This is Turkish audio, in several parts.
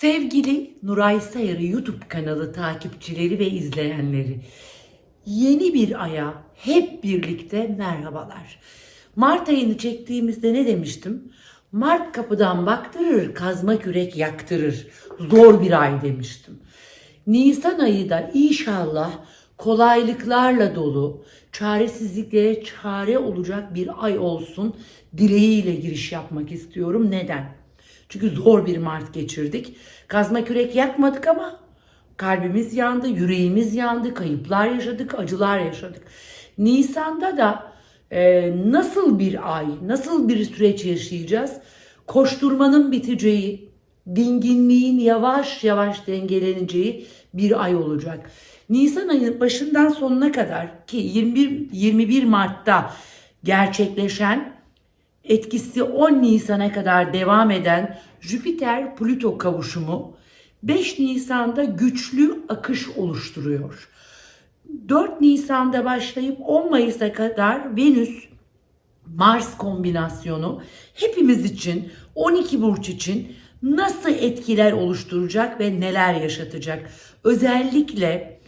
Sevgili Nuray Sayarı YouTube kanalı takipçileri ve izleyenleri, yeni bir aya hep birlikte merhabalar. Mart ayını çektiğimizde ne demiştim? Mart kapıdan baktırır, kazma kürek yaktırır. Zor bir ay demiştim. Nisan ayı da inşallah kolaylıklarla dolu, çaresizliklere çare olacak bir ay olsun dileğiyle giriş yapmak istiyorum. Neden? Çünkü zor bir Mart geçirdik. Kazma kürek yakmadık ama kalbimiz yandı, yüreğimiz yandı, kayıplar yaşadık, acılar yaşadık. Nisan'da da e, nasıl bir ay, nasıl bir süreç yaşayacağız? Koşturmanın biteceği, dinginliğin yavaş yavaş dengeleneceği bir ay olacak. Nisan ayının başından sonuna kadar ki 21 21 Mart'ta gerçekleşen etkisi 10 Nisan'a kadar devam eden Jüpiter-Plüto kavuşumu 5 Nisan'da güçlü akış oluşturuyor. 4 Nisan'da başlayıp 10 Mayıs'a kadar Venüs Mars kombinasyonu hepimiz için 12 burç için nasıl etkiler oluşturacak ve neler yaşatacak? Özellikle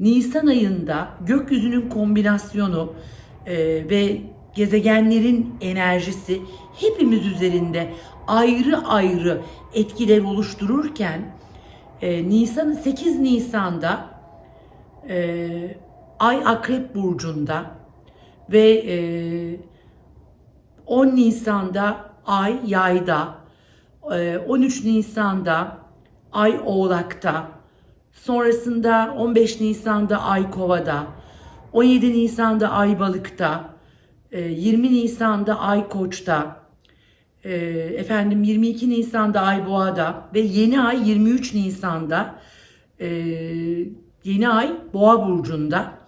Nisan ayında gökyüzünün kombinasyonu e, ve gezegenlerin enerjisi hepimiz üzerinde ayrı ayrı etkiler oluştururken e, Nisan 8 Nisan'da e, Ay Akrep burcunda ve e, 10 Nisan'da Ay Yay'da, e, 13 Nisan'da Ay Oğlak'ta, sonrasında 15 Nisan'da Ay Kova'da, 17 Nisan'da Ay Balık'ta, 20 Nisan'da Ay Koç'ta, e, efendim 22 Nisan'da Ay Boğa'da ve yeni ay 23 Nisan'da e, yeni ay Boğa burcunda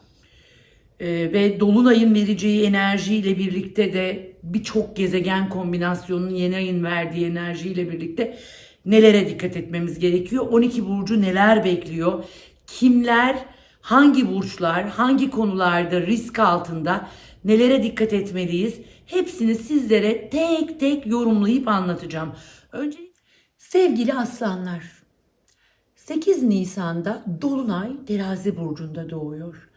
e, ve dolunayın vereceği enerjiyle birlikte de birçok gezegen kombinasyonunun yeni ayın verdiği enerjiyle birlikte nelere dikkat etmemiz gerekiyor? 12 burcu neler bekliyor? Kimler, hangi burçlar, hangi konularda risk altında nelere dikkat etmeliyiz? Hepsini sizlere tek tek yorumlayıp anlatacağım. Önce sevgili aslanlar, 8 Nisan'da Dolunay Terazi burcunda doğuyor.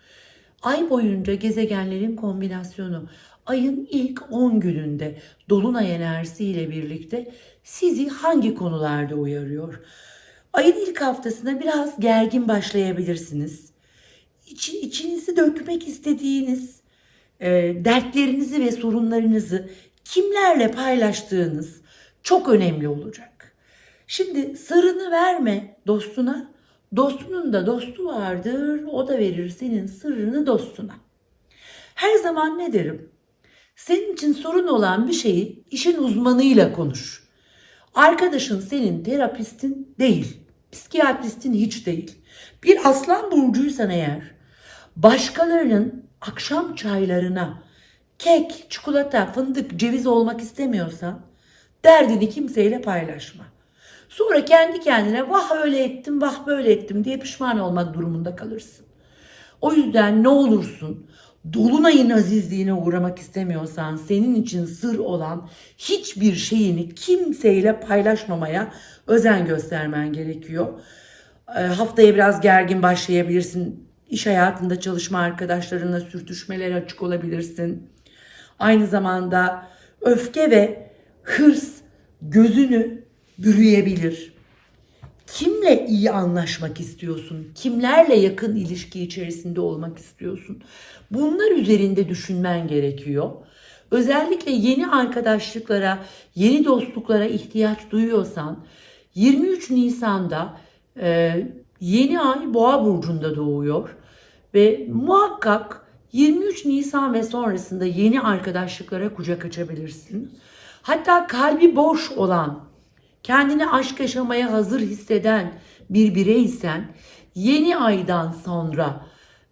Ay boyunca gezegenlerin kombinasyonu ayın ilk 10 gününde dolunay enerjisiyle birlikte sizi hangi konularda uyarıyor? Ayın ilk haftasına biraz gergin başlayabilirsiniz. İçin, içinizi dökmek istediğiniz e, dertlerinizi ve sorunlarınızı kimlerle paylaştığınız çok önemli olacak. Şimdi sırrını verme dostuna. Dostunun da dostu vardır. O da verir senin sırrını dostuna. Her zaman ne derim? Senin için sorun olan bir şeyi işin uzmanıyla konuş. Arkadaşın senin terapistin değil. Psikiyatristin hiç değil. Bir aslan burcuysan eğer başkalarının akşam çaylarına kek, çikolata, fındık, ceviz olmak istemiyorsan derdini kimseyle paylaşma. Sonra kendi kendine vah öyle ettim, vah böyle ettim diye pişman olmak durumunda kalırsın. O yüzden ne olursun dolunayın azizliğine uğramak istemiyorsan senin için sır olan hiçbir şeyini kimseyle paylaşmamaya özen göstermen gerekiyor. E, haftaya biraz gergin başlayabilirsin. İş hayatında çalışma arkadaşlarınla sürtüşmelere açık olabilirsin. Aynı zamanda öfke ve hırs gözünü bürüyebilir. Kimle iyi anlaşmak istiyorsun? Kimlerle yakın ilişki içerisinde olmak istiyorsun? Bunlar üzerinde düşünmen gerekiyor. Özellikle yeni arkadaşlıklara, yeni dostluklara ihtiyaç duyuyorsan 23 Nisan'da e, yeni ay Boğa burcunda doğuyor ve muhakkak 23 Nisan ve sonrasında yeni arkadaşlıklara kucak açabilirsin. Hatta kalbi boş olan, kendini aşk yaşamaya hazır hisseden bir bireysen yeni aydan sonra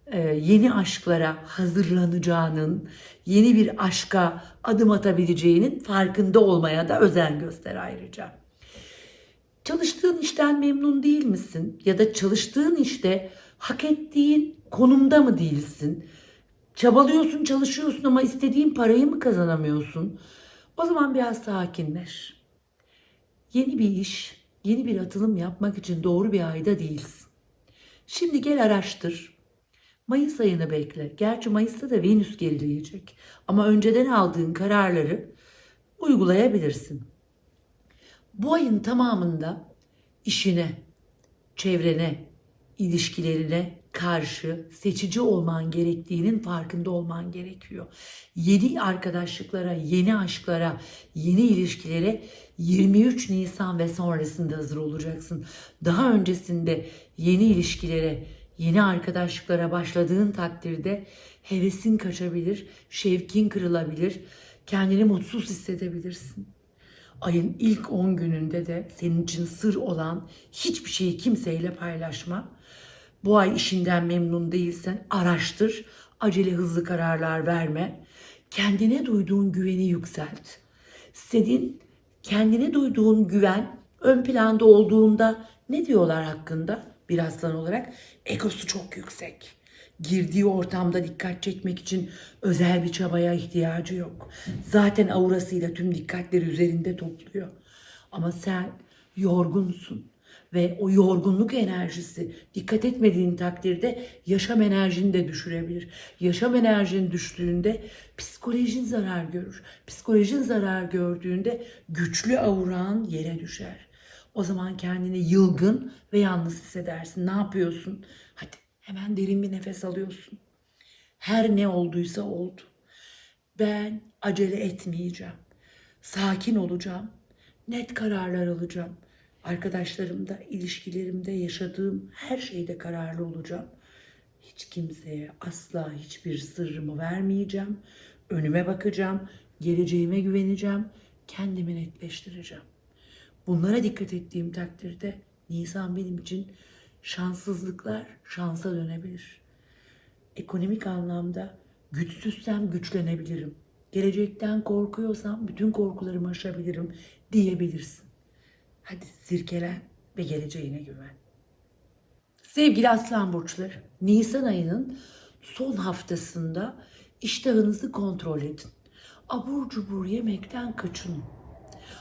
e, yeni aşklara hazırlanacağının, yeni bir aşka adım atabileceğinin farkında olmaya da özen göster ayrıca. Çalıştığın işten memnun değil misin? Ya da çalıştığın işte hak ettiğin konumda mı değilsin? Çabalıyorsun, çalışıyorsun ama istediğin parayı mı kazanamıyorsun? O zaman biraz sakinleş. Yeni bir iş, yeni bir atılım yapmak için doğru bir ayda değilsin. Şimdi gel araştır. Mayıs ayını bekle. Gerçi Mayıs'ta da Venüs gerileyecek. Ama önceden aldığın kararları uygulayabilirsin. Bu ayın tamamında işine, çevrene, ilişkilerine karşı seçici olman gerektiğinin farkında olman gerekiyor. Yeni arkadaşlıklara, yeni aşklara, yeni ilişkilere 23 Nisan ve sonrasında hazır olacaksın. Daha öncesinde yeni ilişkilere, yeni arkadaşlıklara başladığın takdirde hevesin kaçabilir, şevkin kırılabilir, kendini mutsuz hissedebilirsin. Ayın ilk 10 gününde de senin için sır olan hiçbir şeyi kimseyle paylaşma. Bu ay işinden memnun değilsen araştır, acele hızlı kararlar verme. Kendine duyduğun güveni yükselt. Senin kendine duyduğun güven ön planda olduğunda ne diyorlar hakkında bir aslan olarak? Egosu çok yüksek. Girdiği ortamda dikkat çekmek için özel bir çabaya ihtiyacı yok. Zaten aurasıyla tüm dikkatleri üzerinde topluyor. Ama sen yorgunsun ve o yorgunluk enerjisi dikkat etmediğin takdirde yaşam enerjini de düşürebilir. Yaşam enerjin düştüğünde psikolojin zarar görür. Psikolojin zarar gördüğünde güçlü auran yere düşer. O zaman kendini yılgın ve yalnız hissedersin. Ne yapıyorsun? Hadi hemen derin bir nefes alıyorsun. Her ne olduysa oldu. Ben acele etmeyeceğim. Sakin olacağım. Net kararlar alacağım. Arkadaşlarımda, ilişkilerimde yaşadığım her şeyde kararlı olacağım. Hiç kimseye asla hiçbir sırrımı vermeyeceğim. Önüme bakacağım, geleceğime güveneceğim, kendimi netleştireceğim. Bunlara dikkat ettiğim takdirde Nisan benim için şanssızlıklar şansa dönebilir. Ekonomik anlamda güçsüzsem güçlenebilirim. Gelecekten korkuyorsam bütün korkularımı aşabilirim diyebilirsin. Hadi sirkelen ve geleceğine güven. Sevgili aslan burçları, Nisan ayının son haftasında iştahınızı kontrol edin. Abur cubur yemekten kaçının.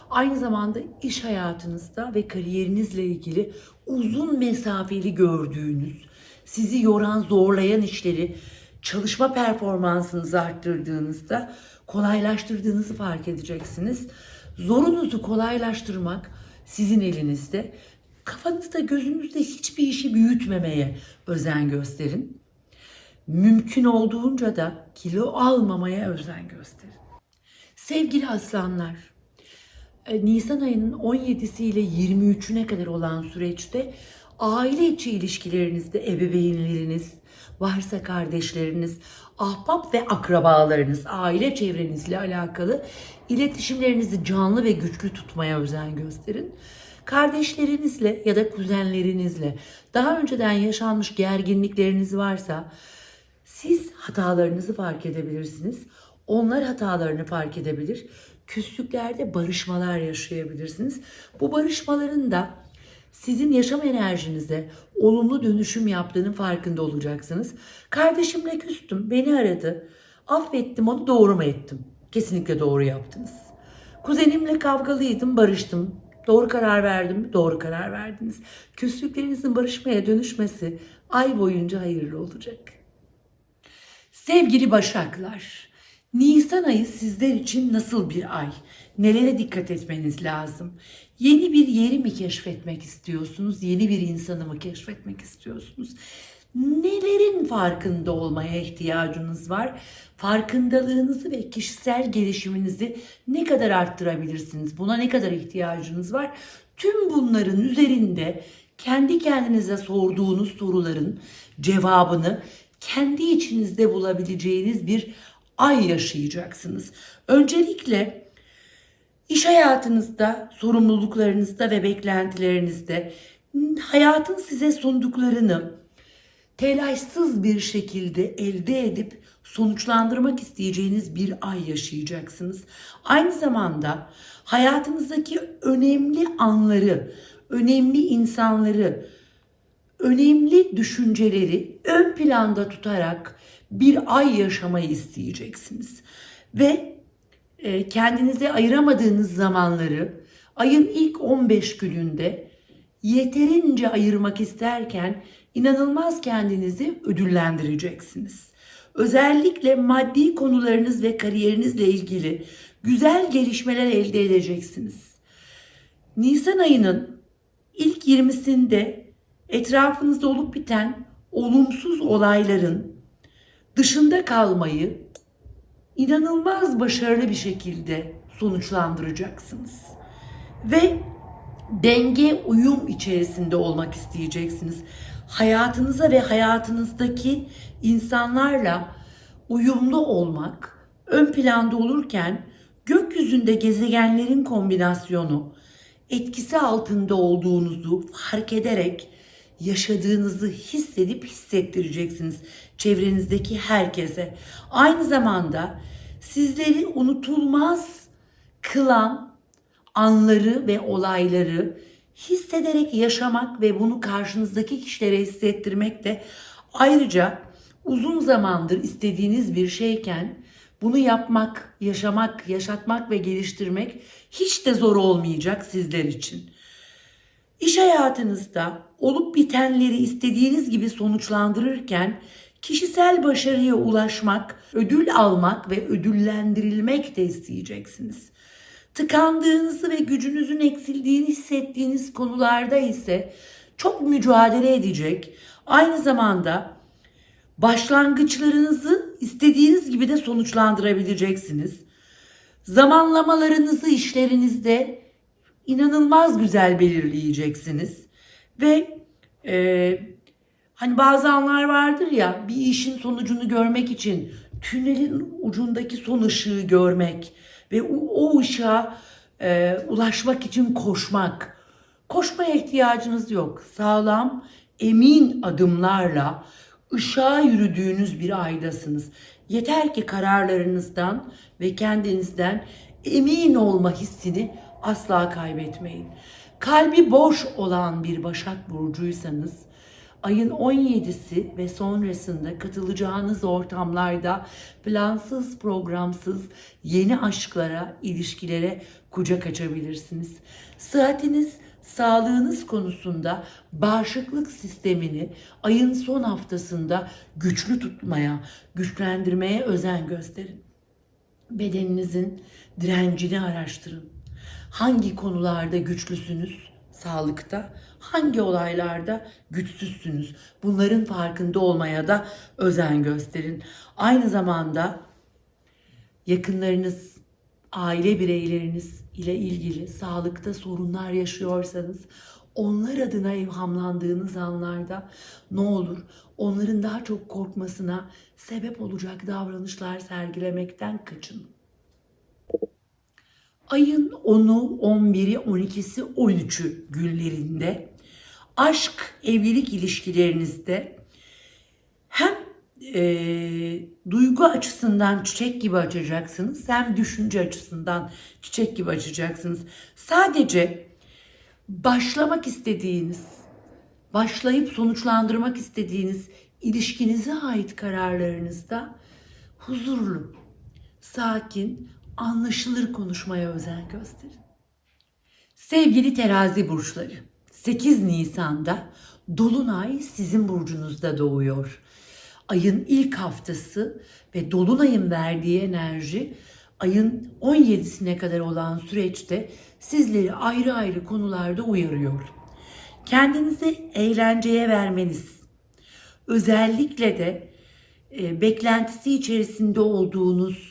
Aynı zamanda iş hayatınızda ve kariyerinizle ilgili uzun mesafeli gördüğünüz, sizi yoran, zorlayan işleri çalışma performansınızı arttırdığınızda kolaylaştırdığınızı fark edeceksiniz. Zorunuzu kolaylaştırmak sizin elinizde. Kafanızda, gözünüzde hiçbir işi büyütmemeye özen gösterin. Mümkün olduğunca da kilo almamaya özen gösterin. Sevgili aslanlar, e, Nisan ayının 17'si ile 23'üne kadar olan süreçte aile içi ilişkilerinizde ebeveynleriniz, varsa kardeşleriniz, ahbap ve akrabalarınız, aile çevrenizle alakalı iletişimlerinizi canlı ve güçlü tutmaya özen gösterin. Kardeşlerinizle ya da kuzenlerinizle daha önceden yaşanmış gerginlikleriniz varsa siz hatalarınızı fark edebilirsiniz. Onlar hatalarını fark edebilir. Küslüklerde barışmalar yaşayabilirsiniz. Bu barışmaların da sizin yaşam enerjinize olumlu dönüşüm yaptığının farkında olacaksınız. Kardeşimle küstüm, beni aradı. Affettim onu, doğru mu ettim? Kesinlikle doğru yaptınız. Kuzenimle kavgalıydım, barıştım. Doğru karar verdim? Doğru karar verdiniz. Küslüklerinizin barışmaya dönüşmesi ay boyunca hayırlı olacak. Sevgili Başaklar, Nisan ayı sizler için nasıl bir ay? Nelere dikkat etmeniz lazım? Yeni bir yeri mi keşfetmek istiyorsunuz? Yeni bir insanı mı keşfetmek istiyorsunuz? Nelerin farkında olmaya ihtiyacınız var? Farkındalığınızı ve kişisel gelişiminizi ne kadar arttırabilirsiniz? Buna ne kadar ihtiyacınız var? Tüm bunların üzerinde kendi kendinize sorduğunuz soruların cevabını kendi içinizde bulabileceğiniz bir ay yaşayacaksınız. Öncelikle iş hayatınızda, sorumluluklarınızda ve beklentilerinizde hayatın size sunduklarını telaşsız bir şekilde elde edip sonuçlandırmak isteyeceğiniz bir ay yaşayacaksınız. Aynı zamanda hayatınızdaki önemli anları, önemli insanları, önemli düşünceleri ön planda tutarak bir ay yaşamayı isteyeceksiniz. Ve kendinize ayıramadığınız zamanları ayın ilk 15 gününde yeterince ayırmak isterken inanılmaz kendinizi ödüllendireceksiniz. Özellikle maddi konularınız ve kariyerinizle ilgili güzel gelişmeler elde edeceksiniz. Nisan ayının ilk 20'sinde etrafınızda olup biten olumsuz olayların dışında kalmayı inanılmaz başarılı bir şekilde sonuçlandıracaksınız. Ve denge, uyum içerisinde olmak isteyeceksiniz. Hayatınıza ve hayatınızdaki insanlarla uyumlu olmak ön planda olurken gökyüzünde gezegenlerin kombinasyonu etkisi altında olduğunuzu fark ederek yaşadığınızı hissedip hissettireceksiniz çevrenizdeki herkese. Aynı zamanda sizleri unutulmaz kılan anları ve olayları hissederek yaşamak ve bunu karşınızdaki kişilere hissettirmek de ayrıca uzun zamandır istediğiniz bir şeyken bunu yapmak, yaşamak, yaşatmak ve geliştirmek hiç de zor olmayacak sizler için. İş hayatınızda olup bitenleri istediğiniz gibi sonuçlandırırken kişisel başarıya ulaşmak, ödül almak ve ödüllendirilmek de isteyeceksiniz. Tıkandığınızı ve gücünüzün eksildiğini hissettiğiniz konularda ise çok mücadele edecek, aynı zamanda başlangıçlarınızı istediğiniz gibi de sonuçlandırabileceksiniz. Zamanlamalarınızı işlerinizde inanılmaz güzel belirleyeceksiniz. Ve e, hani bazı anlar vardır ya bir işin sonucunu görmek için tünelin ucundaki son ışığı görmek ve o, o ışığa e, ulaşmak için koşmak. Koşmaya ihtiyacınız yok. Sağlam, emin adımlarla ışığa yürüdüğünüz bir aydasınız. Yeter ki kararlarınızdan ve kendinizden emin olma hissini asla kaybetmeyin. Kalbi boş olan bir Başak burcuysanız ayın 17'si ve sonrasında katılacağınız ortamlarda plansız, programsız yeni aşklara, ilişkilere kucak açabilirsiniz. Sıhhatiniz, sağlığınız konusunda bağışıklık sistemini ayın son haftasında güçlü tutmaya, güçlendirmeye özen gösterin. Bedeninizin direncini araştırın. Hangi konularda güçlüsünüz sağlıkta, hangi olaylarda güçsüzsünüz? Bunların farkında olmaya da özen gösterin. Aynı zamanda yakınlarınız, aile bireyleriniz ile ilgili sağlıkta sorunlar yaşıyorsanız onlar adına evhamlandığınız anlarda ne olur onların daha çok korkmasına sebep olacak davranışlar sergilemekten kaçının. Ayın 10'u, 11'i, 12'si, 13'ü günlerinde aşk, evlilik ilişkilerinizde hem e, duygu açısından çiçek gibi açacaksınız hem düşünce açısından çiçek gibi açacaksınız. Sadece başlamak istediğiniz, başlayıp sonuçlandırmak istediğiniz ilişkinize ait kararlarınızda huzurlu, sakin, anlaşılır konuşmaya özen gösterin. Sevgili terazi burçları, 8 Nisan'da Dolunay sizin burcunuzda doğuyor. Ayın ilk haftası ve Dolunay'ın verdiği enerji ayın 17'sine kadar olan süreçte sizleri ayrı ayrı konularda uyarıyor. Kendinizi eğlenceye vermeniz, özellikle de e, beklentisi içerisinde olduğunuz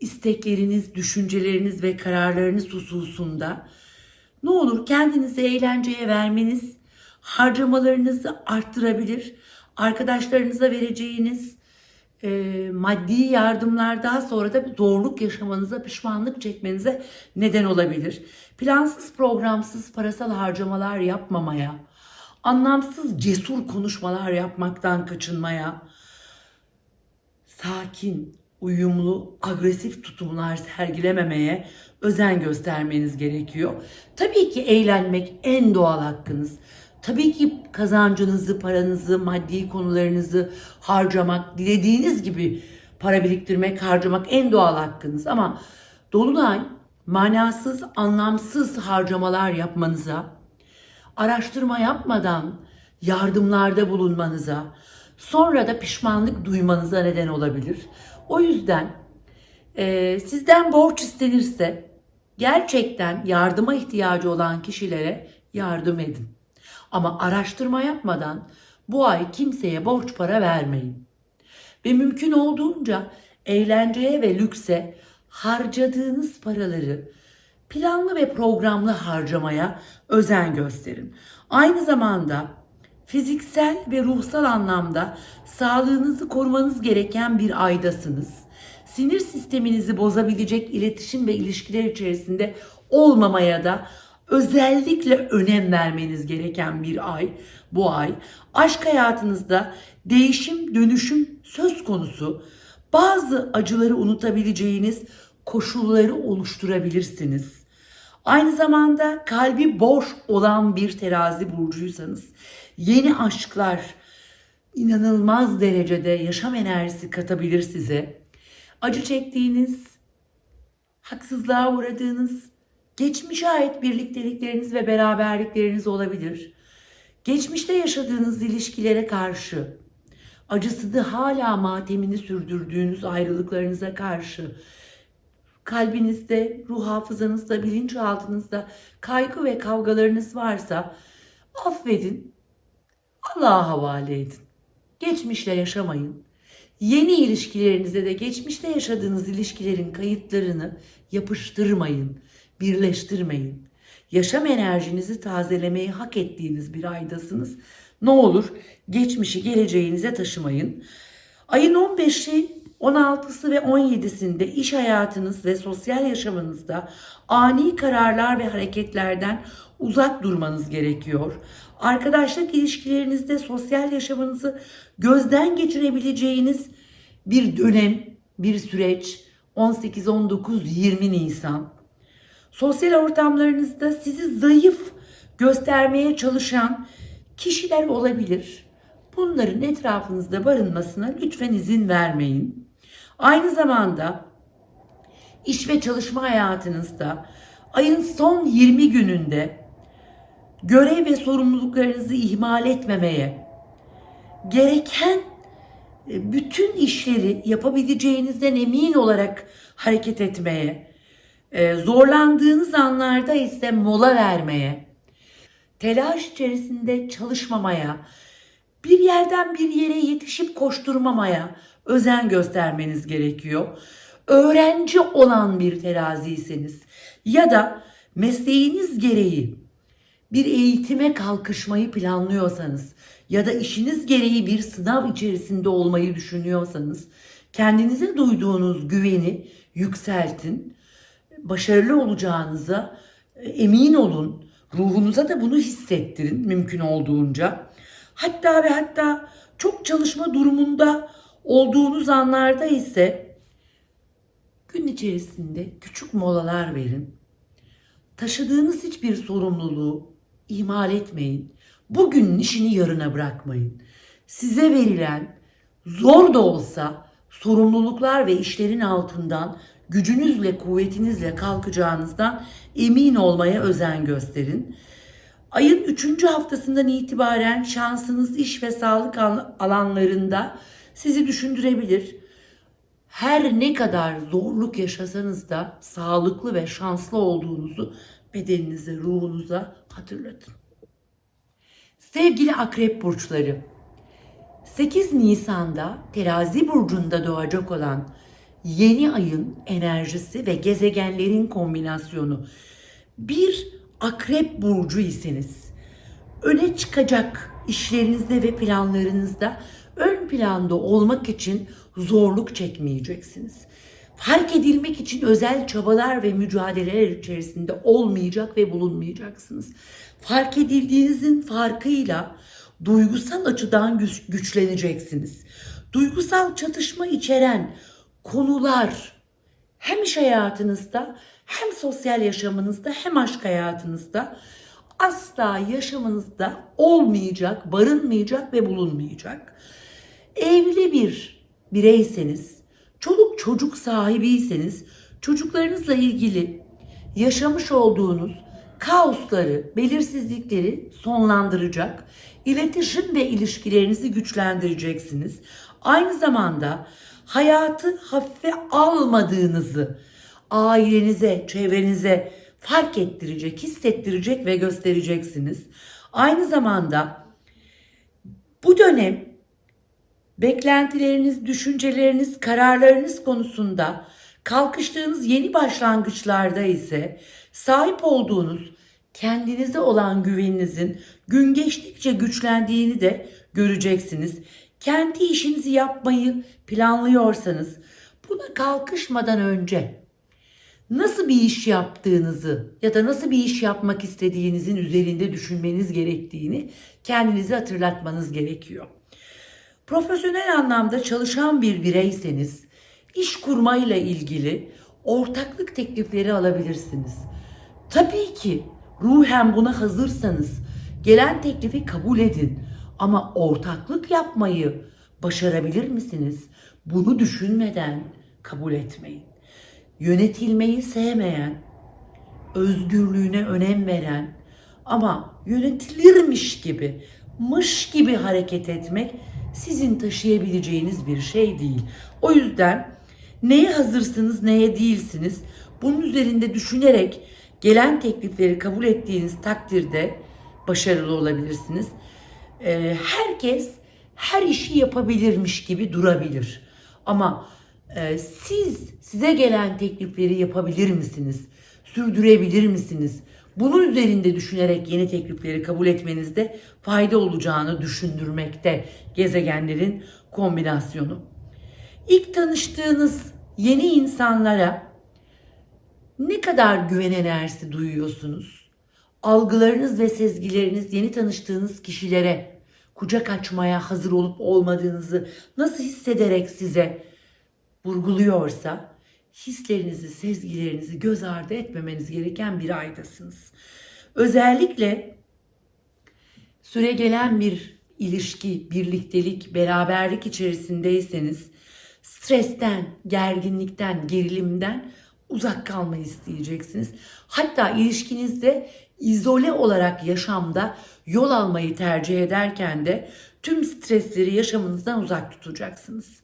istekleriniz, düşünceleriniz ve kararlarınız hususunda ne olur kendinizi eğlenceye vermeniz harcamalarınızı arttırabilir. Arkadaşlarınıza vereceğiniz e, maddi yardımlar daha sonra da bir zorluk yaşamanıza, pişmanlık çekmenize neden olabilir. Plansız, programsız parasal harcamalar yapmamaya, anlamsız cesur konuşmalar yapmaktan kaçınmaya, sakin, uyumlu, agresif tutumlar sergilememeye özen göstermeniz gerekiyor. Tabii ki eğlenmek en doğal hakkınız. Tabii ki kazancınızı, paranızı, maddi konularınızı harcamak, dilediğiniz gibi para biriktirmek, harcamak en doğal hakkınız. Ama Dolunay manasız, anlamsız harcamalar yapmanıza, araştırma yapmadan yardımlarda bulunmanıza, sonra da pişmanlık duymanıza neden olabilir. O yüzden e, sizden borç istenirse gerçekten yardıma ihtiyacı olan kişilere yardım edin. Ama araştırma yapmadan bu ay kimseye borç para vermeyin. Ve mümkün olduğunca eğlenceye ve lükse harcadığınız paraları planlı ve programlı harcamaya özen gösterin. Aynı zamanda fiziksel ve ruhsal anlamda sağlığınızı korumanız gereken bir aydasınız. Sinir sisteminizi bozabilecek iletişim ve ilişkiler içerisinde olmamaya da özellikle önem vermeniz gereken bir ay bu ay. Aşk hayatınızda değişim, dönüşüm söz konusu. Bazı acıları unutabileceğiniz koşulları oluşturabilirsiniz. Aynı zamanda kalbi boş olan bir terazi burcuysanız yeni aşklar inanılmaz derecede yaşam enerjisi katabilir size. Acı çektiğiniz, haksızlığa uğradığınız, geçmişe ait birliktelikleriniz ve beraberlikleriniz olabilir. Geçmişte yaşadığınız ilişkilere karşı, acısını hala matemini sürdürdüğünüz ayrılıklarınıza karşı, kalbinizde, ruh hafızanızda, bilinçaltınızda kaygı ve kavgalarınız varsa affedin, Allah'a havale edin. Geçmişle yaşamayın. Yeni ilişkilerinize de geçmişte yaşadığınız ilişkilerin kayıtlarını yapıştırmayın, birleştirmeyin. Yaşam enerjinizi tazelemeyi hak ettiğiniz bir aydasınız. Ne olur geçmişi geleceğinize taşımayın. Ayın 15'i, 16'sı ve 17'sinde iş hayatınız ve sosyal yaşamınızda ani kararlar ve hareketlerden uzak durmanız gerekiyor. Arkadaşlık ilişkilerinizde sosyal yaşamınızı gözden geçirebileceğiniz bir dönem, bir süreç 18, 19, 20 Nisan. Sosyal ortamlarınızda sizi zayıf göstermeye çalışan kişiler olabilir. Bunların etrafınızda barınmasına lütfen izin vermeyin. Aynı zamanda iş ve çalışma hayatınızda ayın son 20 gününde görev ve sorumluluklarınızı ihmal etmemeye, gereken e, bütün işleri yapabileceğinizden emin olarak hareket etmeye, e, zorlandığınız anlarda ise mola vermeye, telaş içerisinde çalışmamaya, bir yerden bir yere yetişip koşturmamaya özen göstermeniz gerekiyor. Öğrenci olan bir teraziyseniz ya da mesleğiniz gereği bir eğitime kalkışmayı planlıyorsanız ya da işiniz gereği bir sınav içerisinde olmayı düşünüyorsanız kendinize duyduğunuz güveni yükseltin. Başarılı olacağınıza e, emin olun. Ruhunuza da bunu hissettirin mümkün olduğunca. Hatta ve hatta çok çalışma durumunda olduğunuz anlarda ise gün içerisinde küçük molalar verin. Taşıdığınız hiçbir sorumluluğu ihmal etmeyin. Bugünün işini yarına bırakmayın. Size verilen zor da olsa sorumluluklar ve işlerin altından gücünüzle, kuvvetinizle kalkacağınızdan emin olmaya özen gösterin. Ayın 3. haftasından itibaren şansınız iş ve sağlık alanlarında sizi düşündürebilir. Her ne kadar zorluk yaşasanız da sağlıklı ve şanslı olduğunuzu bedeninize, ruhunuza hatırlatın. Sevgili akrep burçları, 8 Nisan'da terazi burcunda doğacak olan yeni ayın enerjisi ve gezegenlerin kombinasyonu bir akrep burcu iseniz öne çıkacak işlerinizde ve planlarınızda ön planda olmak için zorluk çekmeyeceksiniz. Fark edilmek için özel çabalar ve mücadeleler içerisinde olmayacak ve bulunmayacaksınız. Fark edildiğinizin farkıyla duygusal açıdan güç, güçleneceksiniz. Duygusal çatışma içeren konular hem iş hayatınızda hem sosyal yaşamınızda hem aşk hayatınızda asla yaşamınızda olmayacak, barınmayacak ve bulunmayacak. Evli bir bireyseniz, çoluk çocuk sahibiyseniz çocuklarınızla ilgili yaşamış olduğunuz kaosları, belirsizlikleri sonlandıracak, iletişim ve ilişkilerinizi güçlendireceksiniz. Aynı zamanda hayatı hafife almadığınızı ailenize, çevrenize fark ettirecek, hissettirecek ve göstereceksiniz. Aynı zamanda bu dönem beklentileriniz, düşünceleriniz, kararlarınız konusunda kalkıştığınız yeni başlangıçlarda ise sahip olduğunuz kendinize olan güveninizin gün geçtikçe güçlendiğini de göreceksiniz. Kendi işinizi yapmayı planlıyorsanız buna kalkışmadan önce nasıl bir iş yaptığınızı ya da nasıl bir iş yapmak istediğinizin üzerinde düşünmeniz gerektiğini kendinize hatırlatmanız gerekiyor. Profesyonel anlamda çalışan bir bireyseniz iş kurmayla ilgili ortaklık teklifleri alabilirsiniz. Tabii ki ruhen buna hazırsanız gelen teklifi kabul edin ama ortaklık yapmayı başarabilir misiniz? Bunu düşünmeden kabul etmeyin. Yönetilmeyi sevmeyen, özgürlüğüne önem veren ama yönetilirmiş gibi, mış gibi hareket etmek sizin taşıyabileceğiniz bir şey değil. O yüzden neye hazırsınız, neye değilsiniz bunun üzerinde düşünerek gelen teklifleri kabul ettiğiniz takdirde başarılı olabilirsiniz. Ee, herkes her işi yapabilirmiş gibi durabilir. Ama e, siz size gelen teklifleri yapabilir misiniz? Sürdürebilir misiniz? Bunun üzerinde düşünerek yeni teklifleri kabul etmenizde fayda olacağını düşündürmekte gezegenlerin kombinasyonu. İlk tanıştığınız yeni insanlara ne kadar güven enerjisi duyuyorsunuz? Algılarınız ve sezgileriniz yeni tanıştığınız kişilere kucak açmaya hazır olup olmadığınızı nasıl hissederek size vurguluyorsa hislerinizi, sezgilerinizi göz ardı etmemeniz gereken bir aydasınız. Özellikle süre gelen bir ilişki, birliktelik, beraberlik içerisindeyseniz stresten, gerginlikten, gerilimden uzak kalmayı isteyeceksiniz. Hatta ilişkinizde izole olarak yaşamda yol almayı tercih ederken de tüm stresleri yaşamınızdan uzak tutacaksınız.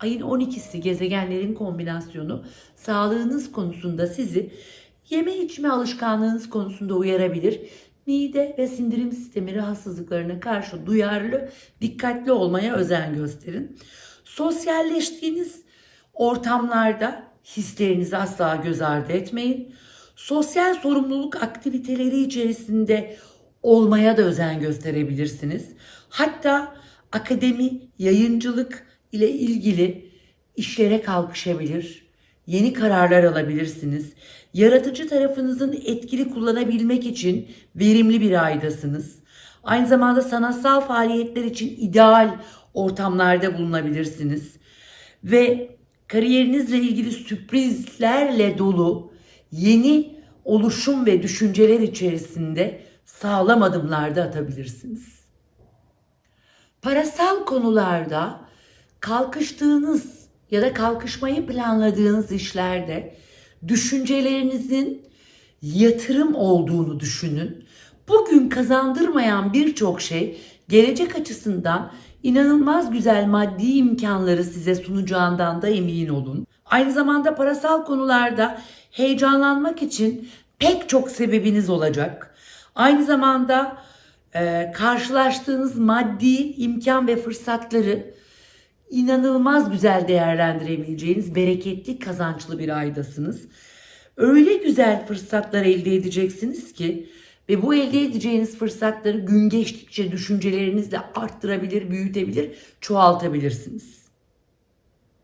Ayın 12'si gezegenlerin kombinasyonu sağlığınız konusunda sizi yeme içme alışkanlığınız konusunda uyarabilir. Mide ve sindirim sistemi rahatsızlıklarına karşı duyarlı, dikkatli olmaya özen gösterin. Sosyalleştiğiniz ortamlarda hislerinizi asla göz ardı etmeyin. Sosyal sorumluluk aktiviteleri içerisinde olmaya da özen gösterebilirsiniz. Hatta akademi, yayıncılık ile ilgili işlere kalkışabilir, yeni kararlar alabilirsiniz. Yaratıcı tarafınızın etkili kullanabilmek için verimli bir aydasınız. Aynı zamanda sanatsal faaliyetler için ideal ortamlarda bulunabilirsiniz. Ve kariyerinizle ilgili sürprizlerle dolu yeni oluşum ve düşünceler içerisinde sağlam adımlarda atabilirsiniz. Parasal konularda kalkıştığınız ya da kalkışmayı planladığınız işlerde düşüncelerinizin yatırım olduğunu düşünün. Bugün kazandırmayan birçok şey gelecek açısından inanılmaz güzel maddi imkanları size sunacağından da emin olun. Aynı zamanda parasal konularda heyecanlanmak için pek çok sebebiniz olacak. Aynı zamanda e, karşılaştığınız maddi imkan ve fırsatları inanılmaz güzel değerlendirebileceğiniz bereketli kazançlı bir aydasınız. Öyle güzel fırsatlar elde edeceksiniz ki ve bu elde edeceğiniz fırsatları gün geçtikçe düşüncelerinizle arttırabilir, büyütebilir, çoğaltabilirsiniz.